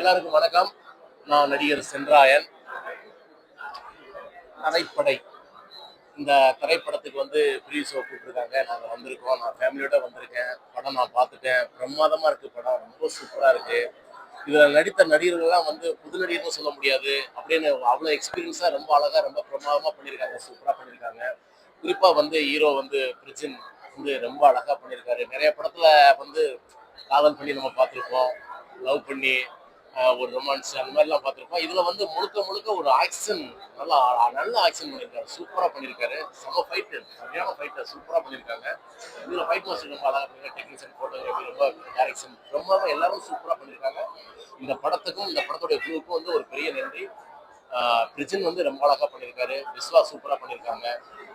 எல்லாருக்கும் வணக்கம். நான் நடிகர் சென்றாயன். கதைப்படை இந்த திரைப்படத்துக்கு வந்து ஃப்ரீ ஷோ கூப்பிட்டுருக்காங்க நாங்கள் வந்திருக்கோம். நான் ஃபேமிலியோட வந்திருக்கேன். படம் நான் பார்த்துட்டேன். பிரமாதமாக இருக்குது படம். ரொம்ப சூப்பராக இருக்குது இதில் நடித்த நடிகர்கள்லாம் வந்து புது நடிகர்னு சொல்ல முடியாது. அப்படின்னு அவ்வளோ எக்ஸ்பீரியன்ஸாக ரொம்ப அழகாக ரொம்ப பிரமாதமாக பண்ணியிருக்காங்க. சூப்பராக பண்ணியிருக்காங்க. குறிப்பாக வந்து ஹீரோ வந்து பிரிஜின் வந்து ரொம்ப அழகாக பண்ணியிருக்காரு. நிறைய படத்தில் வந்து காதல் பண்ணி நம்ம பார்த்துருப்போம். லவ் பண்ணி ஒரு ரொமான்ஸ் அந்த மாதிரிலாம் பார்த்துருப்போம். இதில் வந்து முழுக்க முழுக்க ஒரு ஆக்ஷன் நல்லா நல்ல ஆக்ஷன் பண்ணியிருக்காரு சூப்பராக பண்ணியிருக்காரு செம்ம ஃபைட்டு சரியான ஃபைட்டை சூப்பராக பண்ணியிருக்காங்க இதில் ஃபைட் மாஸ்டர் ரொம்ப அழகாக பண்ணியிருக்காங்க டெக்னீஷியன் ஃபோட்டோகிராஃபி ரொம்ப டேரக்ஷன் ரொம்ப எல்லாரும் சூப்பராக பண்ணியிருக்காங்க இந்த படத்துக்கும் இந்த படத்துடைய குழுவுக்கும் வந்து ஒரு பெரிய நன்றி. ஆஹ் பிரிஜன் வந்து ரொம்ப அழகாக பண்ணியிருக்காரு விஸ்வா சூப்பராக பண்ணியிருக்காங்க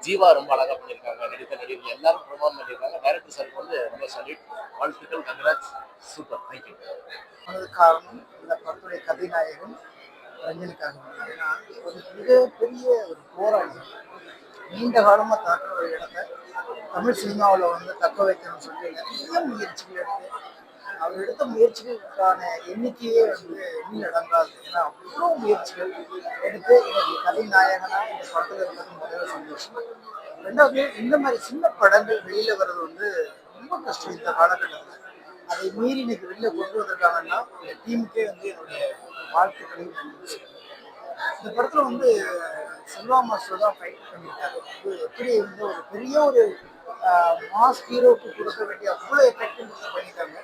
ஜீவா ரொம்ப அழகாக பண்ணியிருக்காங்க நடித்த நடிகர்கள் எல்லாரும் பிரமாதம் பண்ணியிருக்காங்க டைரக்டர் சாருக்கு வந்து ரொம்ப சல்யூட் வாழ்த்துக்கள். கங்கராஜ் சூப்பர் தேங்க்யூ காரணம்? இந்த படத்துடைய ஏன்னா ஒரு மிகப்பெரிய ஒரு போராளி நீண்ட காலமாக தாக்குற ஒரு இடத்த தமிழ் சினிமாவில் வந்து தக்க வைக்கணும்னு சொல்லி நிறைய முயற்சிகள் எடுத்து அவர் எடுத்த முயற்சிகளுக்கான எண்ணிக்கையே வந்து எண்ணிலடங்காது ஏன்னா அவ்வளோ முயற்சிகள் எடுத்து எனக்கு கலைநாயகனா இந்த படத்தில் இருக்கிறது முதல்ல சந்தோஷம் ரெண்டாவது இந்த மாதிரி சின்ன படங்கள் வெளியில் வர்றது வந்து ரொம்ப கஷ்டம் இந்த காலகட்டத்தில். அதை மீறி இன்னைக்கு வெளியில் கொண்டு வந்திருக்காங்கன்னா டீமுக்கே வந்து என்னுடைய வாழ்த்துக்களையும் இந்த படத்துல வந்து செல்வா மாஸ்டர் தான் ஃபைட் பண்ணியிருக்காரு. எப்படி வந்து ஒரு பெரிய ஒரு மாஸ் ஹீரோக்கு கொடுக்க வேண்டிய அவ்வளோ எஃபெக்ட் பண்ணியிருக்காங்க.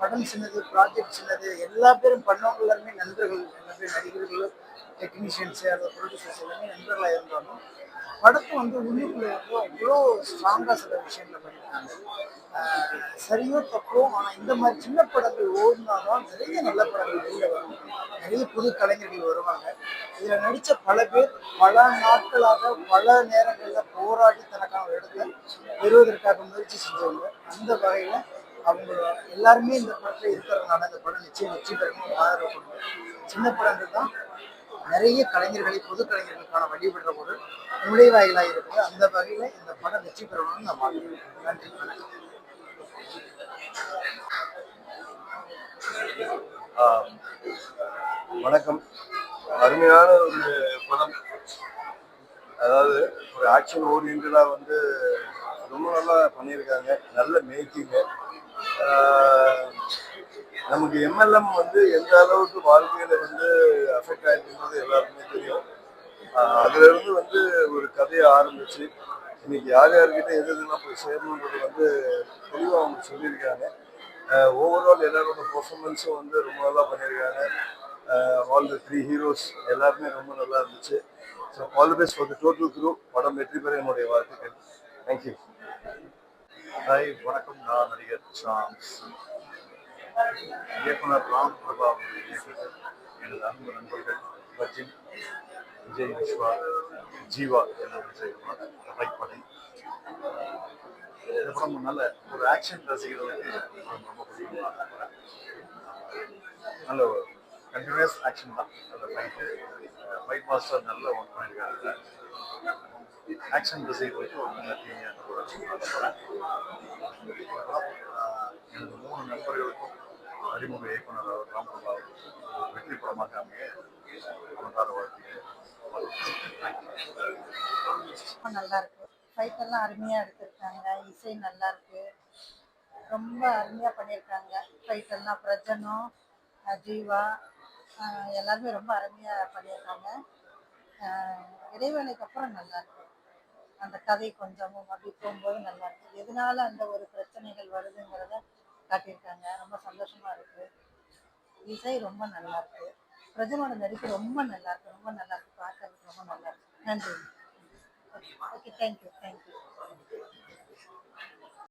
படம் சின்னது ப்ராஜெக்ட் சின்னது எல்லா பேரும் பண்ணவங்க எல்லாருமே நண்பர்கள் எல்லா பேரும் நடிகர்களும் டெக்னீஷியன்ஸு அல்லது ப்ரொடியூசர்ஸ் எல்லாமே நண்பர்களாக இருந்தாலும் படத்தை வந்து உள்ளுக்குள்ளே வந்து அவ்வளோ ஸ்ட்ராங்காக சில விஷயங்களை பண்ணியிருக்காங்க. சரியோ தப்போ ஆனால் இந்த மாதிரி சின்ன படங்கள் ஓடினாதான் நிறைய நல்ல படங்கள் வெளியில வரும். நிறைய புது கலைஞர்கள் வருவாங்க. இதில் நடித்த பல பேர் பல நாட்களாக பல நேரங்களில் போராடி தனக்கான ஒரு இடத்தை பெறுவதற்காக முயற்சி செஞ்சவங்க. அந்த வகையில் அவங்க எல்லாருமே இந்த படத்தில் இருக்கிறதுனால இந்த படம் நிச்சயம் வெற்றி பெறணும் ஆதரவு கொடுங்க சின்ன படங்கள் தான் நிறைய கலைஞர்களை பொது கலைஞர்களுக்கான வழிபடுற ஒரு நுழைவாயிலாக இருக்குது. அந்த வகையில் இந்த படம் வெற்றி பெறணும்னு நான் பார்க்குறேன் நன்றி வணக்கம். வணக்கம். அருமையான ஒரு படம். அதாவது ஒரு ஆக்ஷன் ஓரியன்டாக வந்து ரொம்ப நல்லா பண்ணியிருக்காங்க. நல்ல மேக்கிங்கு. நமக்கு எம்எல்எம் வந்து எந்த அளவுக்கு வாழ்க்கையில வந்து அஃபெக்ட் ஆயிருக்குன்றது எல்லாருக்குமே தெரியும். அதுல இருந்து வந்து ஒரு கதையை ஆரம்பிச்சு இன்னைக்கு யார் யார்கிட்ட எது எதுலாம் போய் சேரணுன்றது வந்து தெளிவாக அவங்க சொல்லியிருக்காங்க. ஓவரால் எல்லாரோட பர்ஃபார்மன்ஸும் வந்து ரொம்ப நல்லா பண்ணியிருக்காங்க. ஆல் த த்ரீ ஹீரோஸ் எல்லாருமே ரொம்ப நல்லா இருந்துச்சு. So all the best for the total group படம் வெற்றி பெற என்னுடைய வாழ்த்துக்கள். தேங்க்யூ ஹாய் வணக்கம். நான் நடிகர் சாம்ஸ். இயக்குனர் ராம் பிரபா எனது அன்பு நண்பர்கள் பச்சின் விஜய் விஸ்வா ஜீவா எல்லாரும் செய்வார் கலைப்படை இந்த படம் நல்ல ஒரு ஆக்ஷன் ரசிகர்களுக்கு ரொம்ப பிடிக்கும். நல்ல ஒரு கண்டினியூஸ் ஆக்ஷன் தான். அந்த ஃபைட்டு ஃபைட் மாஸ்டர் நல்ல ஒர்க் பண்ணியிருக்காரு ஆக்ஷன் ரசிகர்களுக்கு ஒரு நல்ல தீமையான படம் எனது மூணு நண்பர்களுக்கும் அறிமுக இயக்குனர் அவர் ராம்பிரபா வெற்றி படமாக அமைய ரொம்ப நல்லா இருக்கு ஃபைட் எல்லாம் அருமையா எடுத்திருக்காங்க. இசை நல்லா இருக்கு ரொம்ப அருமையா பண்ணியிருக்காங்க ஃபைட் எல்லாம் பிரஜனும் ஜீவா எல்லாருமே ரொம்ப அருமையா பண்ணியிருக்காங்க இடைவேளைக்கு அப்புறம் நல்லா இருக்கு அந்த கதை கொஞ்சமும் அப்படி போகும்போது நல்லா இருக்கு எதனால அந்த ஒரு பிரச்சனைகள் வருதுங்கிறத காட்டியிருக்காங்க. ரொம்ப சந்தோஷமா இருக்கு. இசை ரொம்ப நல்லா இருக்கு. பிரஜனோட நடிப்பு ரொம்ப நல்லா இருக்கு. ரொம்ப நல்லா இருக்கு. பார்க்கறதுக்கு ரொம்ப நல்லா இருக்கு. நன்றி. Okay thank you thank you